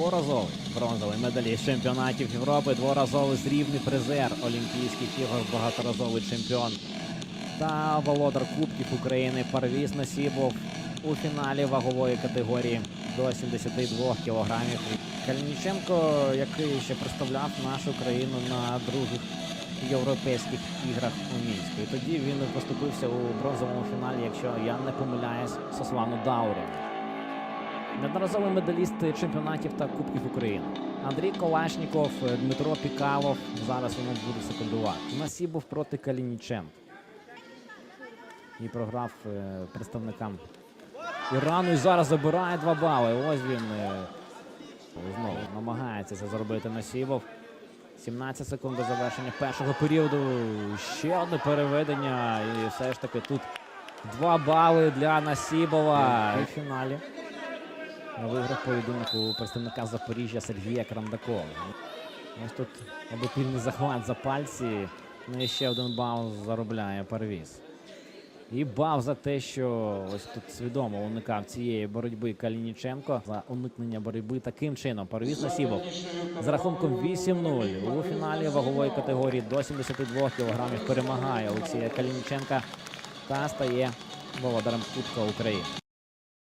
Дворазовий бронзовий медаліст чемпіонатів Європи, дворазовий срібний призер Олімпійських ігор, багаторазовий чемпіон та володар Кубків України Парвіз Насібов у фіналі вагової категорії до 72 кілограмів. Калініченко, який ще представляв нашу країну на других європейських іграх у Мінську. І тоді він поступився у бронзовому фіналі, якщо я не помиляюсь, Сослану Даурі. Неодноразовий медаліст чемпіонатів та Кубків України. Андрій Колашніков, Дмитро Пікалов. Зараз він буде секундувати. Насібов проти Калініченка. І програв е, представникам Ірану. І зараз забирає два бали. Ось він е, знову намагається це зробити Насібов. 17 секунд до завершення першого періоду. Ще одне переведення. І все ж таки тут два бали для Насібова. В фіналі виграв поєдинок у представника Запоріжжя Сергія Крандакова. Ось тут обопільний захват за пальці. Ну і ще один бал заробляє перевіз. І бав за те, що ось тут свідомо уникав цієї боротьби Калініченко за уникнення боротьби таким чином. Перевіз Насібов з рахунком 8-0 у фіналі вагової категорії до 72 кілограмів перемагає Олексія Калініченка та стає володарем Кубка України.